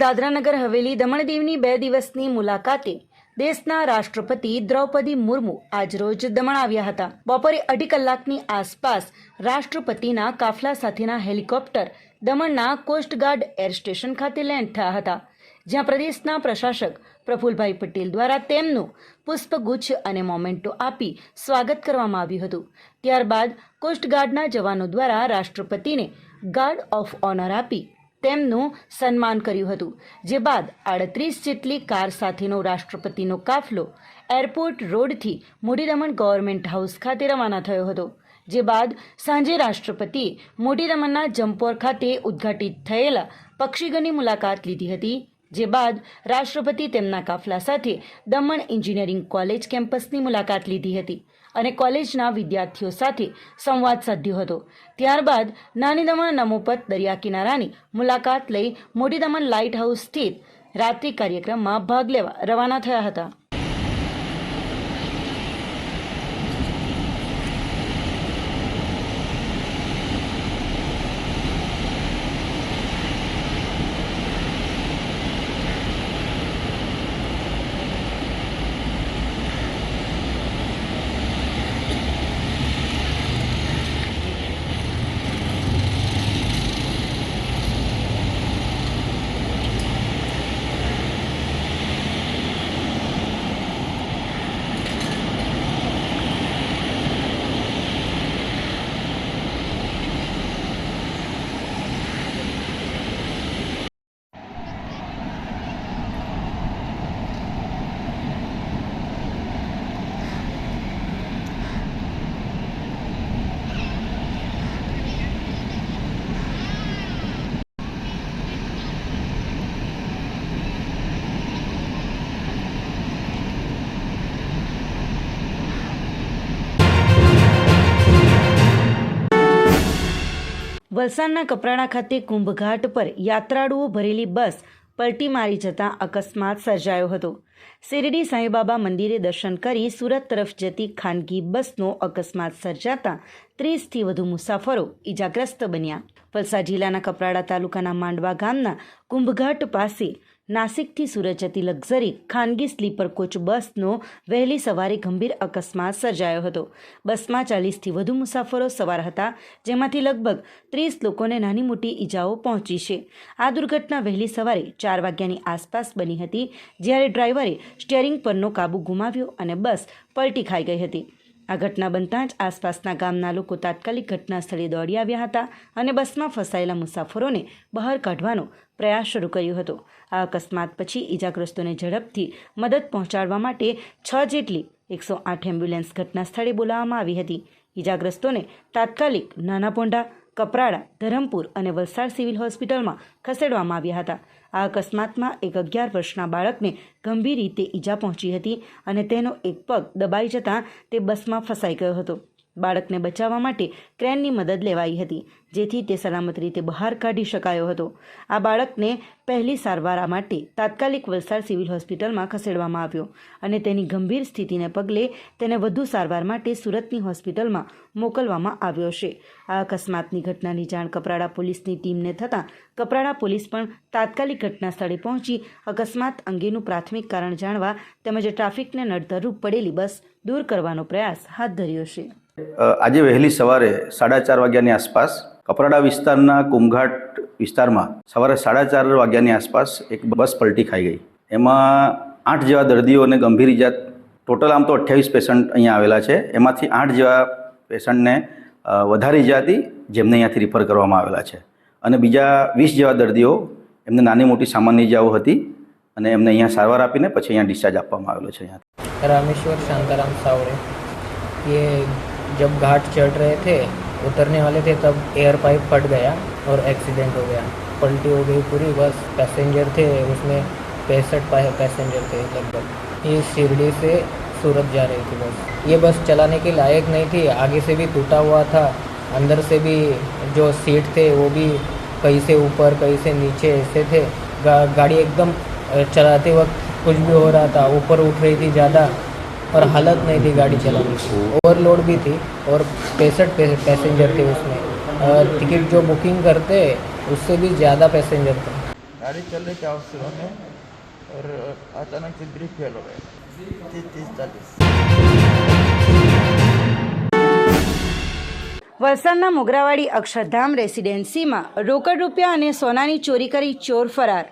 દાદરાનગર હવેલી દમણ દીવની બે દિવસની મુલાકાતે દેશના રાષ્ટ્રપતિ દ્રૌપદી મુર્મુ આજરોજ દમણ આવ્યા હતા. બપોરે અઢી કલાકની આસપાસ રાષ્ટ્રપતિના કાફલા સાથેના હેલિકોપ્ટર દમણના કોસ્ટગાર્ડ એર સ્ટેશન ખાતે લેન્ડ થયા હતા, જ્યાં પ્રદેશના પ્રશાસક પ્રફુલભાઈ પટેલ દ્વારા તેમનું પુષ્પગુચ્છ અને મોમેન્ટો આપી સ્વાગત કરવામાં આવ્યું હતું. ત્યારબાદ કોસ્ટગાર્ડના જવાનો દ્વારા રાષ્ટ્રપતિને ગાર્ડ ઓફ ઓનર આપી તેમનું સન્માન કર્યું હતું. જે બાદ આડત્રીસ જેટલી કાર સાથેનો રાષ્ટ્રપતિનો કાફલો એરપોર્ટ રોડથી મોટી દમણ ગવર્મેન્ટ હાઉસ ખાતે રવાના થયો હતો. જે બાદ સાંજે રાષ્ટ્રપતિએ મોટી દમણના જમ્પોર ખાતે ઉદ્ઘાટિત થયેલા પક્ષીગણની મુલાકાત લીધી હતી. જે બાદ રાષ્ટ્રપતિ તેમના કાફલા સાથે દમણ એન્જિનિયરિંગ કોલેજ કેમ્પસની મુલાકાત લીધી હતી અને કોલેજના વિદ્યાર્થીઓ સાથે સંવાદ સાધ્યો હતો. ત્યારબાદ નાની દમણ નમોપત દરિયા કિનારાની મુલાકાત લઈ મોટી દમણ લાઇટ હાઉસ સ્થિત રાત્રિ કાર્યક્રમમાં ભાગ લેવા રવાના થયા હતા. વલસાડના કપરાડા ખાતે કુંભઘાટ પર યાત્રાળુઓ ભરેલી બસ પલટી મારી જતાં અકસ્માત સર્જાયો હતો. શિરડી સાંઈબાબા મંદિરે દર્શન કરી સુરત તરફ જતી ખાનગી બસનો અકસ્માત સર્જાતા ત્રીસથી વધુ મુસાફરો ઈજાગ્રસ્ત બન્યા. વલસાડ જિલ્લાના કપરાડા તાલુકાના માંડવા ગામના કુંભઘાટ પાસે નાસિકથી સુરત જતી લક્ઝરી ખાનગી સ્લીપર કોચ બસનો વહેલી સવારે ગંભીર અકસ્માત સર્જાયો હતો. બસમાં ચાલીસથી વધુ મુસાફરો સવાર હતા, જેમાંથી લગભગ ત્રીસ લોકોને નાની મોટી ઈજાઓ પહોંચી છે. આ દુર્ઘટના વહેલી સવારે ચાર વાગ્યાની આસપાસ બની હતી, જ્યારે ડ્રાઈવરે સ્ટિયરિંગ પરનો કાબુ ગુમાવ્યો અને બસ પલટી ખાઈ ગઈ હતી. આ ઘટના બનતા જ આસપાસના ગામના લોકો તાત્કાલિક ઘટના સ્થળે દોડી આવ્યા હતા અને બસમાં ફસાયેલા મુસાફરોને બહાર કાઢવાનો પ્રયાસ શરૂ કર્યો હતો. આ અકસ્માત પછી ઈજાગ્રસ્તોને ઝડપથી મદદ પહોંચાડવા માટે છ જેટલી એકસો આઠ એમ્બ્યુલન્સ ઘટના સ્થળે બોલાવવામાં આવી હતી. ઈજાગ્રસ્તોને તાત્કાલિક નાના પોંઢા કપરાડા, ધરમપુર અને વલસાડ સિવિલ હોસ્પિટલમાં ખસેડવામાં આવ્યા હતા. આ અકસ્માતમાં એક અગિયાર વર્ષના બાળકને ગંભીર રીતે ઈજા પહોંચી હતી અને તેનો એક પગ દબાઈ જતાં તે બસમાં ફસાઈ ગયો હતો. બાળકને બચાવવા માટે ક્રેનની મદદ લેવાઈ હતી, જેથી તે સલામત રીતે બહાર કાઢી શકાયો હતો. આ બાળકને પહેલી સારવાર માટે તાત્કાલિક વલસાડ સિવિલ હોસ્પિટલમાં ખસેડવામાં આવ્યો અને તેની ગંભીર સ્થિતિને પગલે તેને વધુ સારવાર માટે સુરતની હોસ્પિટલમાં મોકલવામાં આવ્યો છે. આ અકસ્માતની ઘટનાની જાણ કપરાડા પોલીસની ટીમને થતાં કપરાડા પોલીસ પણ તાત્કાલિક ઘટના સ્થળે પહોંચી અકસ્માત અંગેનું પ્રાથમિક કારણ જાણવા તેમજ ટ્રાફિકને નડતરરૂપ પડેલી બસ દૂર કરવાનો પ્રયાસ હાથ ધર્યો છે. આજે વહેલી સવારે સાડા ચાર વાગ્યાની આસપાસ કપરાડા વિસ્તારના કુમઘાટ વિસ્તારમાં સવારે સાડા ચાર વાગ્યાની આસપાસ એક બસ પલટી ખાઈ ગઈ. એમાં આઠ જેવા દર્દીઓને ગંભીર ઇજા, ટોટલ આમ તો અઠ્યાવીસ પેશન્ટ અહીંયા આવેલા છે. એમાંથી આઠ જેવા પેશન્ટને વધારે ઇજા હતી, જેમને અહીંયાથી રિફર કરવામાં આવેલા છે. અને બીજા વીસ જેવા દર્દીઓ, એમને નાની મોટી સામાન્ય ઇજાઓ હતી અને એમને અહીંયા સારવાર આપીને પછી અહીંયા ડિસ્ચાર્જ આપવામાં આવેલો છે અહીંયા રામેશ્વર શાંતારામ સાવરે એ जब घाट चढ़ रहे थे उतरने वाले थे तब एयर पाइप फट गया और एक्सीडेंट हो गया। पलटी हो गई पूरी बस पैसेंजर थे उसमें पैंसठ पैसेंजर थे लगभग। ये शिरडी से सूरत जा रही थी बस। ये बस चलाने के लायक नहीं थी आगे से भी टूटा हुआ था। अंदर से भी जो सीट थे वो भी कहीं से ऊपर कहीं से नीचे ऐसे थे। गा, गाड़ी एकदम चलाते वक्त कुछ भी हो रहा था ऊपर उठ रही थी ज़्यादा। और हालत नहीं थी गाड़ी चलाने की ओवरलोड भी थी और पैंसठ पैसेंजर थे उसमें अ, टिकट जो बुकिंग करते उससे भी ज़्यादा पैसेंजर थे गाड़ी चल रही थी आउटस्लो में और अचानक से ब्रेक फेल हो गया तीस तीस चालीस વલસાડના મોગરાવાડી અક્ષરધામ રેસિડેન્સીમાં રોકડ રૂપિયા અને સોનાની ચોરી કરી ચોર ફરાર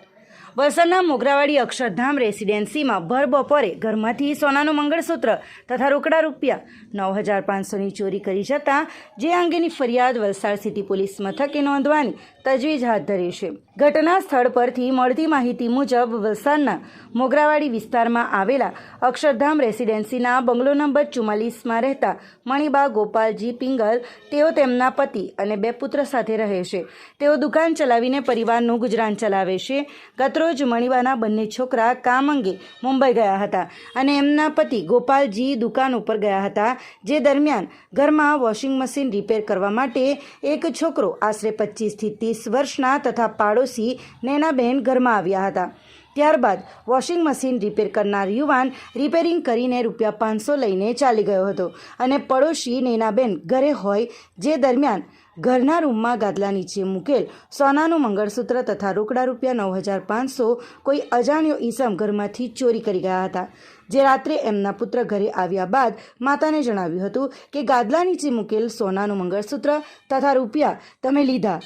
વલસાડના મોગરાવાડી અક્ષરધામ રેસિડેન્સીમાં ભર બપોરે ઘરમાંથી સોનાનું મંગળસૂત્ર તથા રોકડા રૂપિયા નવ હજાર પાંચસોની ચોરી કરી જતા જે અંગેની ફરિયાદ વલસાડ સિટી પોલીસ મથકે નોંધવાની તજવીજ હાથ ધરી છે. ઘટના સ્થળ પરથી મળતી માહિતી મુજબ વલસાડના મોગરાવાડી વિસ્તારમાં આવેલા અક્ષરધામ રેસિડેન્સીના બંગલો નંબર ચુમ્માલીસમાં રહેતા મણિબા ગોપાલજી પિંગલ તેઓ તેમના પતિ અને બે પુત્ર સાથે રહે છે. તેઓ દુકાન ચલાવીને પરિવારનું ગુજરાન ચલાવે છે. ગતરોજ મણિબાના બંને છોકરા કામ અંગે મુંબઈ ગયા હતા અને એમના પતિ ગોપાલજી દુકાન ઉપર ગયા હતા. જે દરમિયાન ઘરમાં વોશિંગ મશીન રિપેર કરવા માટે એક છોકરો આશરે પચીસથી ત્રીસ વર્ષના તથા પાડોશી નેનાબહેન ઘરમાં આવ્યા હતા. ત્યારબાદ વોશિંગ મશીન રિપેર કરનાર યુવાન રિપેરિંગ કરીને રૂપિયા પાંચસો લઈને ચાલી ગયો હતો અને પડોશી નૈનાબેન ઘરે હોય જે દરમિયાન ઘરના રૂમમાં ગાદલા નીચે મૂકેલ સોનાનું મંગળસૂત્ર તથા રોકડા રૂપિયા નવ હજાર પાંચસો કોઈ અજાણ્યો ઈસમ ઘરમાંથી ચોરી કરી ગયા હતા. જે રાત્રે એમના પુત્ર ઘરે આવ્યા બાદ માતાને જણાવ્યું હતું કે ગાદલા નીચે મૂકેલ સોનાનું મંગળસૂત્ર તથા રૂપિયા તમે લીધા.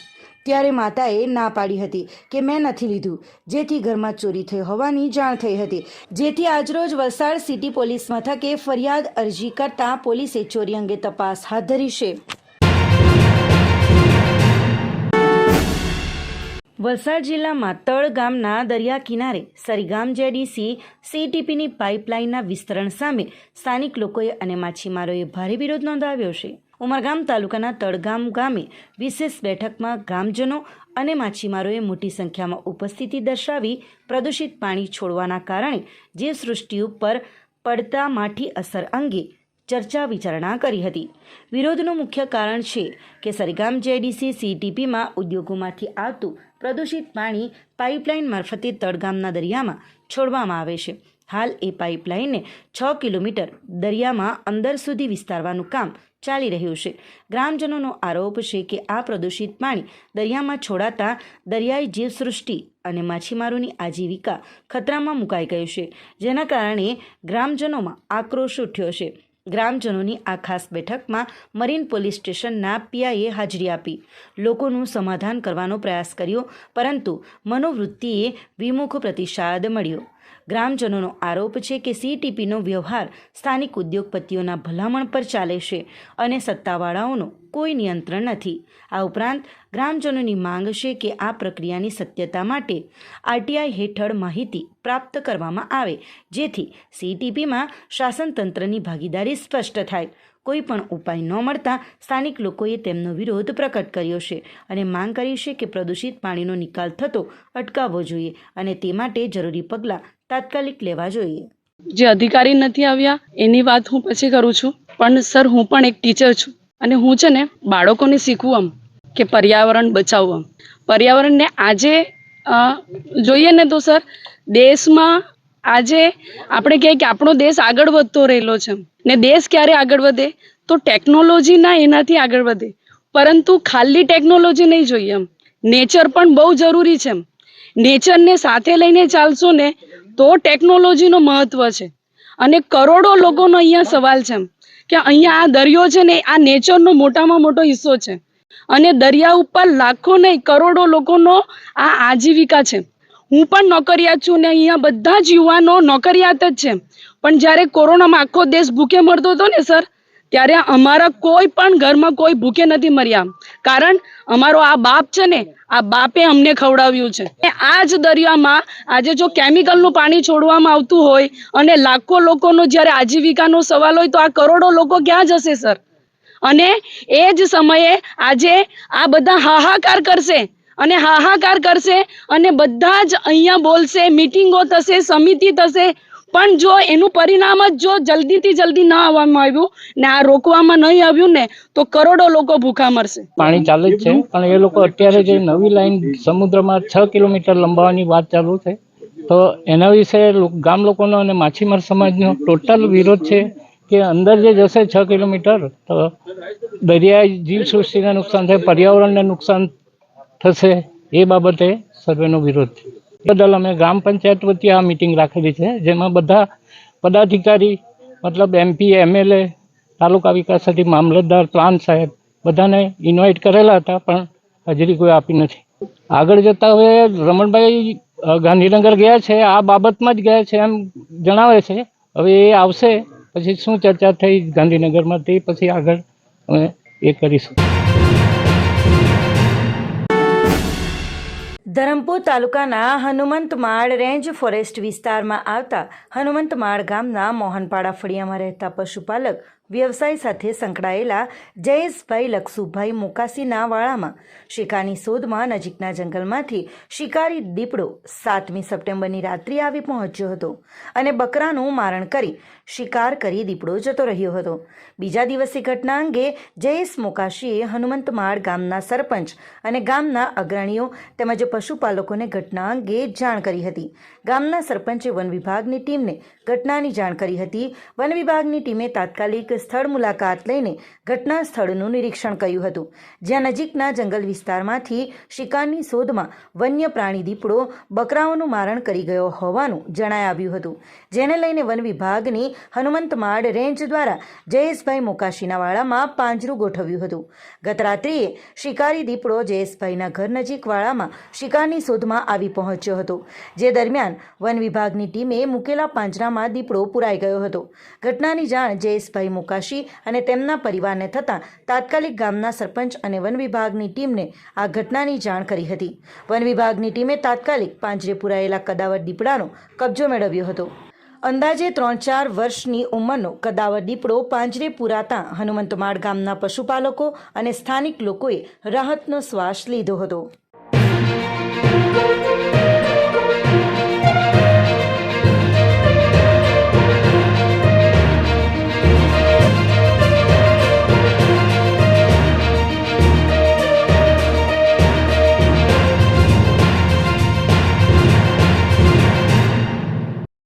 ત્યારે માતાએ ના પાડી હતી કે મેં નથી લીધું. જેથી ઘરમાં ચોરી થઈ હોવાની જાણ થઈ હતી. જેથી આજરોજ વલસાડ સિટી પોલીસ મથકે ફરિયાદ અરજી કરતા પોલીસે ચોરી અંગે તપાસ હાથ ધરી છે. વલસાડ જિલ્લામાં તળ ગામના દરિયા કિનારે સરીગામ જેડીસી સીટીપીની પાઇપલાઇનના વિસ્તરણ સામે સ્થાનિક લોકોએ અને માછીમારોએ ભારે વિરોધ નોંધાવ્યો છે. ઉમરગામ તાલુકાના તળગામ ગામે વિશેષ બેઠકમાં ગ્રામજનો અને માછીમારોએ મોટી સંખ્યામાં ઉપસ્થિતિ દર્શાવી પ્રદૂષિત પાણી છોડવાના કારણે જીવસૃષ્ટિ ઉપર પડતા માઠી અસર અંગે ચર્ચા વિચારણા કરી હતી. વિરોધનું મુખ્ય કારણ છે કે સરગામ જેડીસી સીટીપીમાં ઉદ્યોગોમાંથી આવતું પ્રદૂષિત પાણી પાઇપલાઇન મારફતે તળગામના દરિયામાં છોડવામાં આવે છે. હાલ એ પાઇપલાઇનને છ કિલોમીટર દરિયામાં અંદર સુધી વિસ્તારવાનું કામ ચાલી રહ્યું છે. ગ્રામજનોનો આરોપ છે કે આ પ્રદૂષિત પાણી દરિયામાં છોડાતા દરિયાઈ જીવસૃષ્ટિ અને માછીમારોની આજીવિકા ખતરામાં મુકાઈ ગયું છે, જેના કારણે ગ્રામજનોમાં આક્રોશ ઉઠ્યો છે. ગ્રામજનોની આ ખાસ બેઠકમાં મરીન પોલીસ સ્ટેશનના પીઆઈએ હાજરી આપી. લોકોનું સમાધાન કરવાનો પ્રયાસ કર્યો, પરંતુ મનોવૃત્તિએ વિમુખ પ્રતિસાદ મળ્યો. ગ્રામજનોનો આરોપ છે કે સીટીપીનો વ્યવહાર સ્થાનિક ઉદ્યોગપતિઓના ભલામણ પર ચાલે છે અને સત્તાવાળાઓનો કોઈ નિયંત્રણ નથી. આ ઉપરાંત, ગ્રામજનોની માંગ છે કે આ પ્રક્રિયાની સત્યતા માટે આરટીઆઈ હેઠળ માહિતી પ્રાપ્ત કરવામાં આવે, જેથી સીટીપીમાં શાસનતંત્રની ભાગીદારી સ્પષ્ટ થાય. કોઈ પણ ઉપાય ન મળતા સ્થાનિક લોકોએ તેમનો વિરોધ પ્રકટ કર્યો છે અને માંગ કરી છે કે પ્રદૂષિત પાણીનો નિકાલ થતો અટકાવવો જોઈએ અને તે માટે જરૂરી પગલાં તાત્કાલિક લેવા જોઈએ. જે અધિકારી નથી આવ્યા, એની વાત હું પછી કરું છું. પણ સર, હું પણ એક ટીચર છું. અને હું છે ને, બાળકોને શીખવું આમ, કે પર્યાવરણ બચાવવું આમ. પર્યાવરણને આજે જોઈએ ને તો સર, દેશમાં આજે આપણે કહીએ કે આપણો દેશ આગળ વધતો રહેલો છે. ને દેશ ક્યારે આગળ વધે? તો ટેકનોલોજીના એનાથી આગળ વધે. પરંતુ ખાલી ટેકનોલોજી નહીં જોઈએ એમ નેચર પણ બહુ જરૂરી છે એમ નેચરને સાથે લઈને ચાલશો ને તો ટેકનોલોજીનો મહત્વ છે. અને કરોડો લોકોનો અહીંયા સવાલ છે કે અહીંયા આ દરિયો છે ને આ નેચરનો મોટામાં મોટો હિસ્સો છે. અને દરિયા ઉપર લાખો નહીં, કરોડો લોકોનો આ આજીવિકા છે. હું પણ નોકરિયાત છું ને અહીંયા બધા જ યુવાનો નોકરિયાત જ છે. પણ જ્યારે કોરોનામાં આખો દેશ ભૂખે મળતો હતો ને, સર ત્યારે અમારા કોઈ પણ ઘરમાં કોઈ ભૂખે નથી મર્યા. કારણ અમારો આ બાપ છે ને, આ બાપે અમને ખવડાવ્યું છે. આ જ દરિયામાં આજે જો કેમિકલનું પાણી છોડવામાં આવતું હોય અને લાખો લોકોનો જ્યારે આજીવિકાનો સવાલ હોય તો આ કરોડો લોકો ક્યાં જશે, સર? અને એ જ સમયે આજે આ બધા હાહાકાર કરશે અને હાહાકાર કરશે અને બધા જ અહીંયા બોલશે, મિટિંગો થશે, સમિતિ થશે પણ જો એનું પરિણામ જ જો જલ્દીથી જલ્દી ન આવવામાં આવ્યું ને આ રોકવામાં નહીં આવ્યું ને, તો કરોડો લોકો ભૂખા મરશે. પાણી ચાલે જ છે, પણ એ લોકો અત્યારે જે નવી લાઈન સમુદ્રમાં છ કિલોમીટર લંબાવવાની વાત ચાલુ છે, તો એના વિશે ગામ લોકોનો અને માછીમાર સમાજનો ટોટલ વિરોધ છે કે અંદર જે જશે છ કિલોમીટર, તો દરિયાઈ જીવસૃષ્ટિને નુકસાન થાય, પર્યાવરણને નુકસાન થશે, એ બાબતે સર્વેનો વિરોધ છે. બદલ અમે ગ્રામ પંચાયત વતી આ મિટિંગ રાખેલી છે, જેમાં બધા પદાધિકારી, મતલબ એમપી એમએલએ તાલુકા વિકાસ સાથે મામલતદાર, પ્લાન સાહેબ, બધાને ઇન્વાઇટ કરેલા હતા, પણ હાજરી કોઈ આપી નથી. આગળ જતાં હવે રમણભાઈ ગાંધીનગર ગયા છે, આ બાબતમાં જ ગયા છે એમ જણાવે છે. હવે એ આવશે, પછી શું ચર્ચા થઈ ગાંધીનગરમાં તે પછી આગળ અમે એ કરીશું. ધરમપુર તાલુકાના હનુમંતમાળ રેન્જ ફોરેસ્ટ વિસ્તારમાં આવતા હનુમંતમાળ ગામના મોહનપાડા ફળિયામાં રહેતા પશુપાલક વ્યવસાય સાથે સંકળાયેલા જયેશભાઈ લક્ષુભાઈ મોકાસીના વાળામાં. શિકારની શોધમાં નજીકના જંગલમાંથી શિકારી દીપડો સાતમી સપ્ટેમ્બરની રાત્રિ આવી પહોંચ્યો હતો અને બકરાનું મારણ કરી શિકાર કરી દીપડો જતો રહ્યો હતો. બીજા દિવસે ઘટના અંગે જયેશ મોકાશીએ હનુમંતમાળ ગામના સરપંચ અને ગામના અગ્રણીઓ તેમજ પશુપાલકોને ઘટના અંગે જાણ કરી હતી. ગામના સરપંચે વન વિભાગની ટીમને ઘટનાની જાણ કરી હતી. વન વિભાગની ટીમે તાત્કાલિક સ્થળ મુલાકાત લઈને ઘટના સ્થળનું નિરીક્ષણ કર્યું હતું. જ્યાં નજીકના જંગલ વિસ્તારમાંથી શિકારની શોધમાં વન્ય પ્રાણી દીપડો બકરાઓનું મારણ કરી ગયો હોવાનું જણાય આવ્યું હતું. જેને લઈને વન વિભાગની હનુમંતમાળ રેન્જ દ્વારા જયેશભાઈ મોકાશીના વાળામાં પાંજરું ગોઠવ્યું હતું. ગત રાત્રિએ શિકારી દીપડો જયેશભાઈના ઘર નજીક વાળામાં શિકારની શોધમાં આવી પહોંચ્યો હતો, જે દરમિયાન વન વિભાગની ટીમે મૂકેલા પાંજરામાં દીપડો પુરાઈ ગયો હતો. ઘટનાની જાણ જયેશભાઈ મોકાશી અને તેમના પરિવારને થતાં તાત્કાલિક ગામના સરપંચ અને વન વિભાગની ટીમને આ ઘટનાની જાણ કરી હતી. વન વિભાગની ટીમે તાત્કાલિક પાંજરે પુરાયેલા કદાવર દીપડાનો કબજો મેળવ્યો હતો. અંદાજે ત્રણ ચાર વર્ષની ઉંમરનો કદાવર દીપડો પાંજરે પુરાતા હનુમંતમાળ ગામના પશુપાલકો અને સ્થાનિક લોકોએ રાહતનો શ્વાસ લીધો હતો.